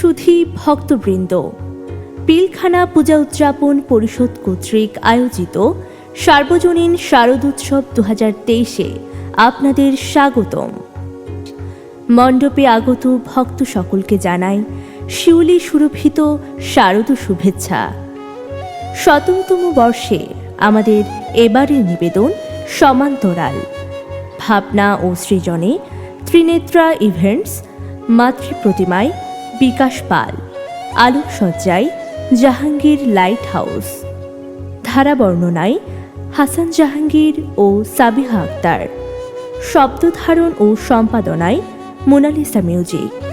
সুধী ভক্তবৃন্দ। পিলখানা পূজা উদযাপন পরিষদ কর্তৃক আয়োজিত সার্বজনীন শারদোৎসব দু হাজার তেইশে আপনাদের স্বাগতম। মণ্ডপে আগত ভক্ত সকলকে জানাই শিউলি সুরভিত শারদ শুভেচ্ছা। শততম বর্ষে আমাদের এবারের নিবেদন সমান্তরাল। ভাবনা ও সৃজনে ত্রিনেত্রা ইভেন্টস মাতৃ প্রতিমায় বিকাশ পাল। আলোকসজ্জায় জাহাঙ্গীর লাইট হাউস ধারা বর্ণনায় হাসান জাহাঙ্গীর ও সাবিহা আক্তার। শব্দধারণ ও সম্পাদনায় মোনালিসা মিউজিক।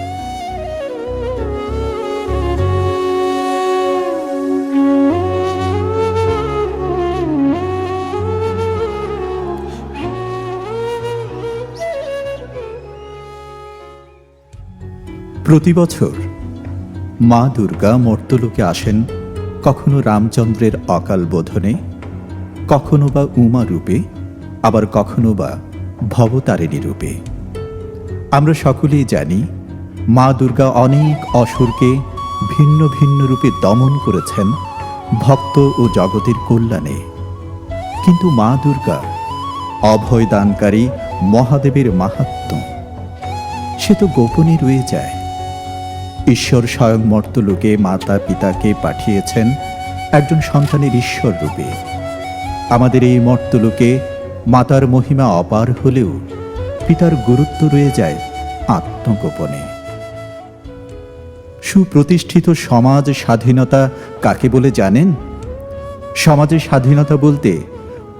প্রতি বছর মা দুর্গা মর্তলোকে আসেন কখনো রামচন্দ্রের অকাল বোধনে, কখনো বা উমা রূপে, আবার কখনো বা ভবতারিণী রূপে। আমরা সকলেই জানি মা দুর্গা অনেক অসুরকে ভিন্ন ভিন্ন রূপে দমন করেছেন ভক্ত ও জগতের কল্যাণে। কিন্তু মা দুর্গা অভয় দানকারী মহাদেবের মাহাত্ম্য সে তো গোপনে রয়ে যায়। ঈশ্বর স্বয়ং মর্তলোকে, মাতা পিতাকে পাঠিয়েছেন একজন সন্তানের ঈশ্বর রূপে। আমাদের এই মর্তলোকে মাতার মহিমা অপার হলেও পিতার গুরুত্ব রয়ে যায় আত্মগোপনে। সুপ্রতিষ্ঠিত সমাজ স্বাধীনতা কাকে বলে জানেন? সমাজের স্বাধীনতা বলতে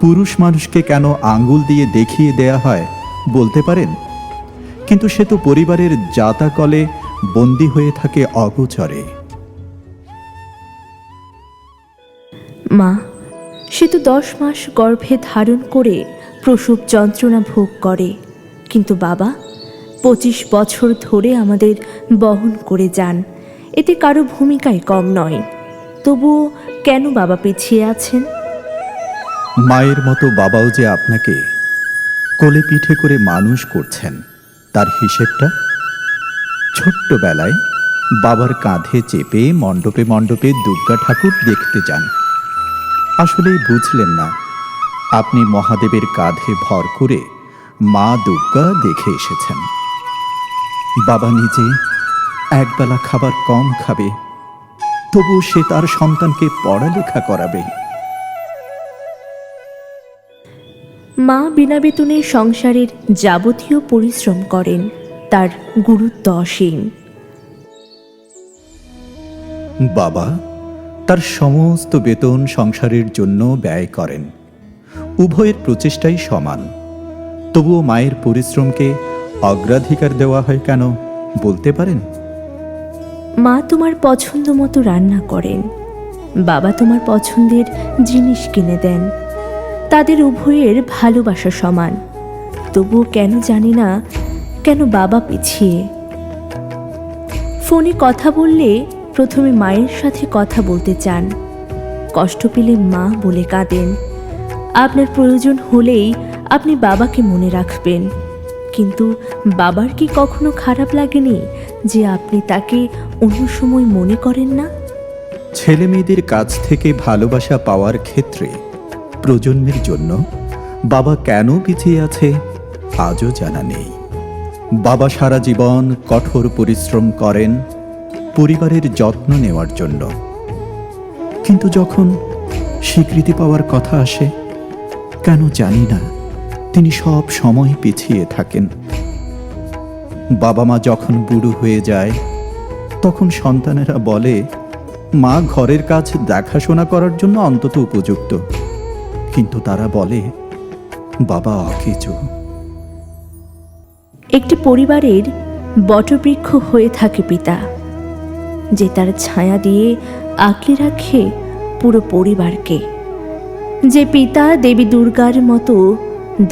পুরুষ মানুষকে কেন আঙ্গুল দিয়ে দেখিয়ে দেয়া হয় বলতে পারেন? কিন্তু সে তো পরিবারের জাতাকলে বন্দী হয়ে থাকে অগোচরে। মা সে তো দশ মাস গর্ভে ধারণ করে প্রসব যন্ত্রণা ভোগ করে। কিন্তু বাবা পঁচিশ বছর ধরে আমাদের বহন করে যান। এতে কারও ভূমিকাই কম নয়। তবুও কেন বাবা পিছিয়ে আছেন? মায়ের মতো বাবাও যে আপনাকে কোলে পিঠে করে মানুষ করছেন তার হিসেবটা? ছোট্টবেলায় বাবার কাঁধে চেপে মণ্ডপে মণ্ডপে দুর্গা ঠাকুর দেখতে যান। আসলেই বুঝলেন না, আপনি মহাদেবের কাঁধে ভর করে মা দুর্গা দেখে এসেছেন। বাবা নিজে একবেলা খাবার কম খাবে, তবু সে তার সন্তানকে পড়ালেখা করাবে। মা বিনা বেতনে সংসারের যাবতীয় পরিশ্রম করেন। তার গুরুত্ব অসীম। বাবা তার সমস্ত বেতন সংসারের জন্য ব্যয় করেন। উভয়ের প্রচেষ্টাই সমান। তবুও মায়ের পরিশ্রমকে অগ্রাধিকার দেওয়া হয় কেন বলতে পারেন? মা তোমার পছন্দ মতো রান্না করেন। বাবা তোমার পছন্দের জিনিস কিনে দেন। তাদের উভয়ের ভালোবাসা সমান। তবুও কেন জানি না কেন বাবা পিছিয়ে? ফোনে কথা বললে প্রথমে মায়ের সাথে কথা বলতে চান। কষ্ট পেলে মা বলে কাঁদেন। আপনার প্রয়োজন হলেই আপনি বাবাকে মনে রাখবেন। কিন্তু বাবার কি কখনো খারাপ লাগেনি যে আপনি তাকে অন্য সময় মনে করেন না? ছেলে মেয়েদের কাছ থেকে ভালোবাসা পাওয়ার ক্ষেত্রে প্রজন্মের জন্য বাবা কেন পিছিয়ে আছে, আজও জানা নেই। বাবা সারা জীবন কঠোর পরিশ্রম করেন পরিবারের যত্ন নেওয়ার জন্য। কিন্তু যখন স্বীকৃতি পাওয়ার কথা আসে, কেন জানি না, তিনি সব সময় পিছিয়ে থাকেন। বাবা মা যখন বুড়ো হয়ে যায়, তখন সন্তানেরা বলে, মা ঘরের কাজ দেখাশোনা করার জন্য অন্তত উপযুক্ত। কিন্তু তারা বলে, বাবা অকেজো। একটি পরিবারের বটবৃক্ষ হয়ে থাকে পিতা, যে তার ছায়া দিয়ে আঁকড়ে রাখে পুরো পরিবারকে। যে পিতা দেবী দুর্গার মতো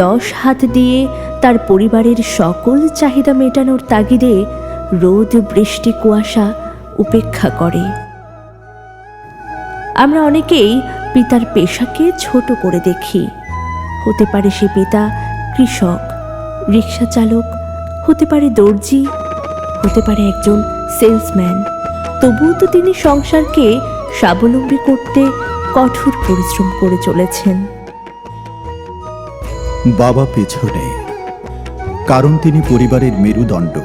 দশ হাত দিয়ে তার পরিবারের সকল চাহিদা মেটানোর তাগিদে রোদ, বৃষ্টি, কুয়াশা উপেক্ষা করে। আমরা অনেকেই পিতার পেশাকে ছোট করে দেখি। হতে পারে সে পিতা কৃষক, রিক্সা চালক হতে পারে দর্জি, হতে পারে একজন সেলসম্যান। তবুও তো তিনি সংসারকে স্বাবলম্বী করতে কঠোর পরিশ্রম করে চলেছেন। বাবা পেছনে, কারণ তিনি পরিবারের মেরুদণ্ড।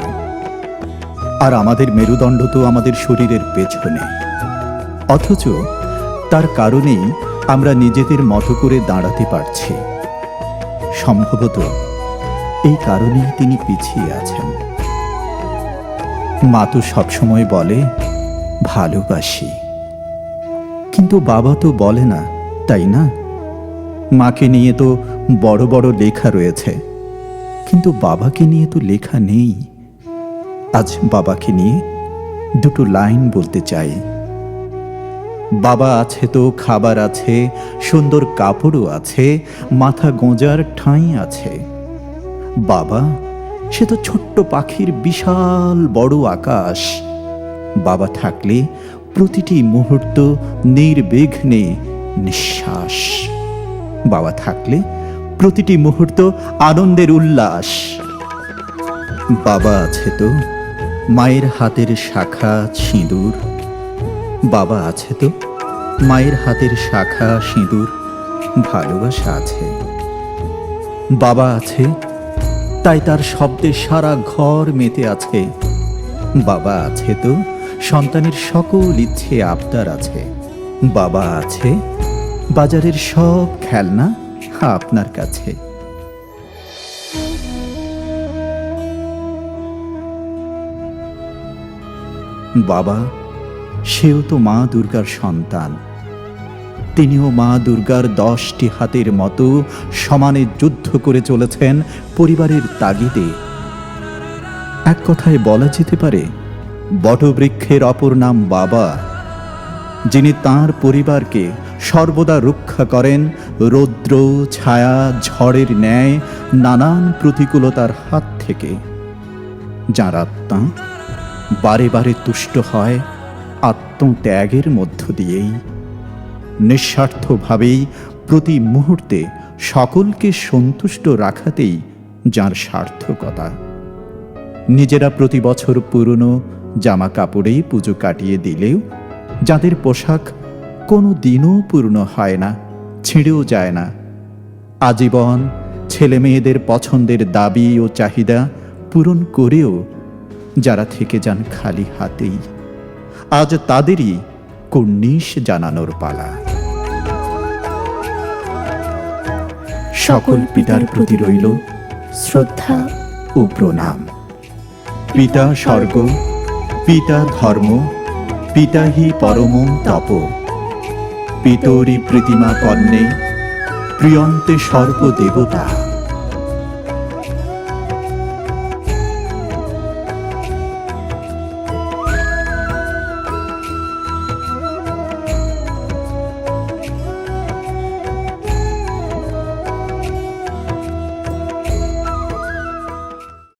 আর আমাদের মেরুদণ্ড তো আমাদের শরীরের পেছনে। অথচ তার কারণেই আমরা নিজেদের মতো করে দাঁড়াতে পারছি। সম্ভবত এই কারণেই তিনি পিছিয়ে আছেন। মা তো সবসময় বলে, ভালোবাসি। কিন্তু বাবা তো বলে না, তাই না? মাকে নিয়ে তো বড় বড় লেখা রয়েছে। কিন্তু বাবাকে নিয়ে তো লেখা নেই। আজ বাবাকে নিয়ে দুটো লাইন বলতে চাই। বাবা আছে তো, খাবার আছে, সুন্দর কাপড়ও আছে, মাথা গোঁজার ঠাঁই আছে। বাবা, সে তো ছোট্ট পাখির বিশাল বড় আকাশ। বাবা থাকলে প্রতিটি মুহূর্ত নির্বিঘ্নে নিঃশ্বাস। বাবা থাকলে প্রতিটি মুহূর্ত আনন্দের উল্লাস। বাবা আছে তো মায়ের হাতের শাখা সিঁদুর। বাবা আছে তো মায়ের হাতের শাখা সিঁদুর। ভালোবাসা আছে। বাবা আছে তাই তার শব্দে সারা ঘর মেতে আছে। বাবা আছে তো, সন্তানের সকল ইচ্ছে আবদার আছে। বাবা আছে, বাজারের সব খেলনা আপনার কাছে। বাবা, সেও তো মা দুর্গার সন্তান। তিনিও মা দুর্গার দশটি হাতের মতো সমানে যুদ্ধ করে চলেছেন পরিবারের তাগিদে। এক কথায় বলা যেতে পারে, বটবৃক্ষের অপর নাম বাবা, যিনি তার পরিবারকে সর্বদা রক্ষা করেন রৌদ্র, ছায়া, ঝড়ের ন্যায়, নানান প্রতিকূলতার হাত থেকে। যার আত্মা বারে বারে তুষ্ট হয় আত্মত্যাগের মধ্য দিয়েই। নিঃস্বার্থভাবেই প্রতি মুহূর্তে সকলকে সন্তুষ্ট রাখাতেই যার সার্থকতা। নিজেরা প্রতি বছর পুরনো জামা কাপড়েই পুজো কাটিয়ে দিলেও যাদের পোশাক কোনো দিনও পূর্ণ হয় না, ছিঁড়েও যায় না। আজীবন ছেলে মেয়েদের পছন্দের দাবি ও চাহিদা পূরণ করেও যারা থেকে যান খালি হাতেই। আজ তাদেরই কর্নিশ জানানোর পালা। সকল পিতার প্রতি রইল শ্রদ্ধা ও প্রণাম। পিতা স্বর্গ, পিতা ধর্ম, পিতা হি পরম তপ। পিতরি প্রতিমা কন্যে, প্রিয়ন্তে সর্বদেবতা।